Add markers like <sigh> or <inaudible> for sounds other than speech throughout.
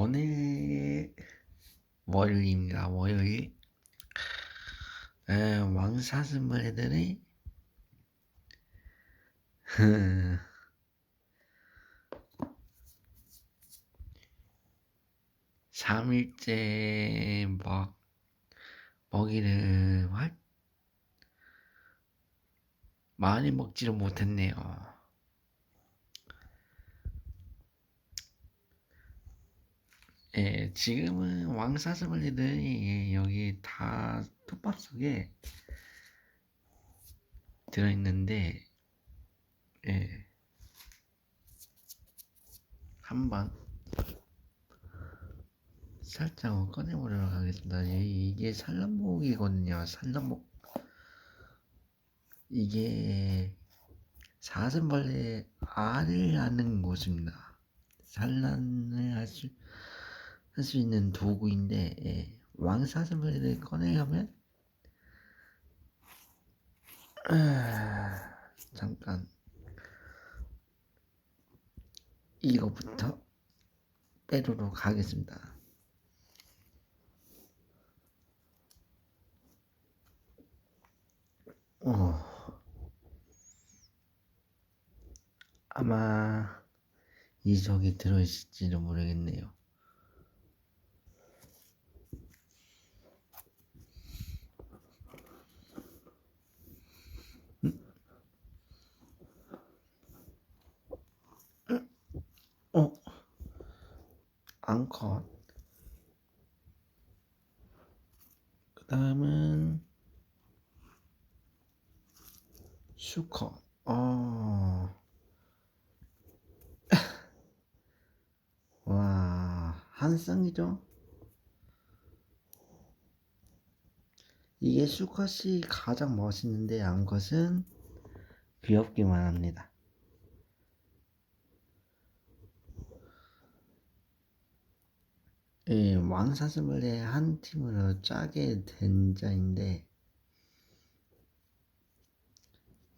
오늘 월요일입니다. 월요일. 애들이 3일째 <laughs> 먹, 먹이를 활, 많이 먹지를 못했네요. 예, 지금은 왕사슴벌레들이 예, 여기 다 톱밥 속에 들어있는데, 예, 한번 살짝 꺼내보도록 하겠습니다. 예, 이게 산란목이거든요. 산란목. 이게 사슴벌레 알을 낳는 곳입니다. 산란을 할 수, 할 수 있는 도구인데, 예, 왕사슴벌레를 꺼내려면, 아, 잠깐, 이거부터 빼도록 하겠습니다. 어, 아마 이적이 들어있을지도 모르겠네요. 컷. 그 다음은 슈커. 어. 와, 한 쌍이죠? 이게 수컷이 가장 멋있는데 암컷은 귀엽기만 합니다. 예, 왕사슴벌레 한 팀으로 짜게 된 자인데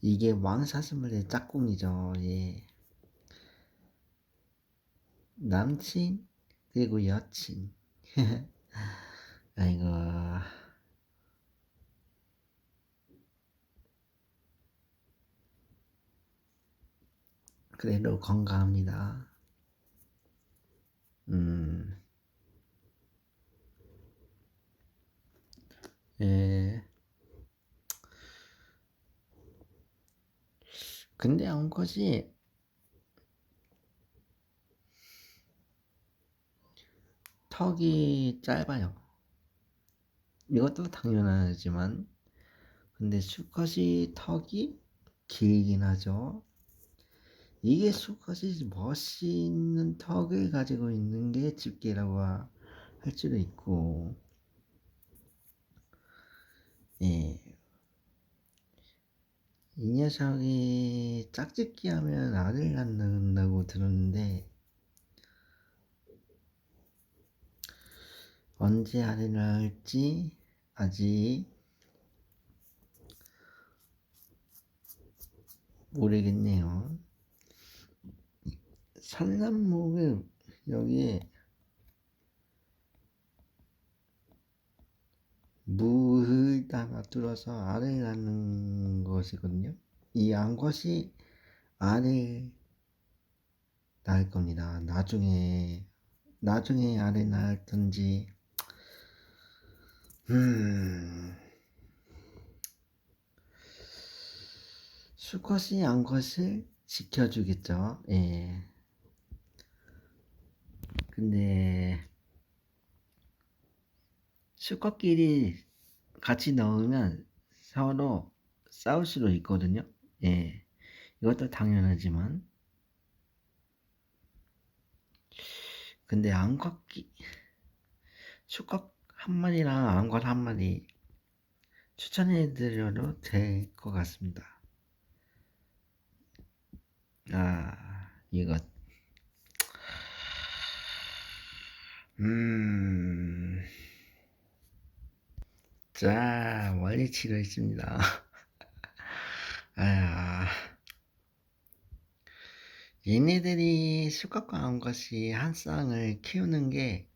이게 왕사슴벌레 짝꿍이죠. 예. 남친 그리고 여친. <laughs> 아이고. 그래도 건강합니다. 예. 근데 암컷이 턱이 짧아요. 이것도 당연하지만 근데 수컷이 턱이 길긴 하죠. 이게 수컷이 멋있는 턱을 가지고 있는 게 집게라고 할 수도 있고 예. 이 녀석이 짝짓기 하면 알을 낳는다고 들었는데 언제 알을 낳을지 아직 모르겠네요. 산란목을 여기에 무 에다가 뚫어서 알을 낳는 것이거든요. 이 암컷이 알을 낳을 겁니다. 나중에 나중에 알을 낳을든지 음 수컷이 암컷을 지켜주겠죠. 예. 근데 수컷끼리 같이 넣으면 서로 싸울 수도 있거든요. 예. 이것도 당연하지만. 근데 암컷끼, 수컷 한 마리랑 암컷 한 마리 추천해 드려도 될 것 같습니다. 아, 이것. 음. 자, 원리치료 있습니다. <laughs> 아, 얘네들이 수컷과 암컷이 한 쌍을 키우는 게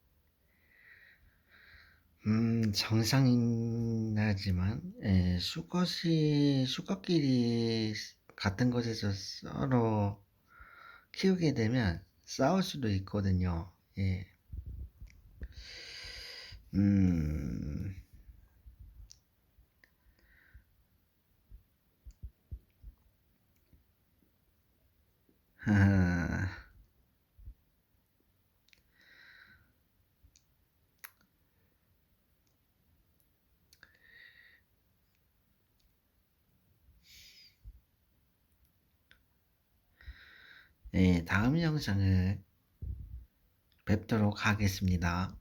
음, 정상인 하지만, 예, 수컷이, 수컷끼리 같은 곳에서 서로 키우게 되면 싸울 수도 있거든요. 예. 음, 예, 다음 영상을 뵙도록 하겠습니다.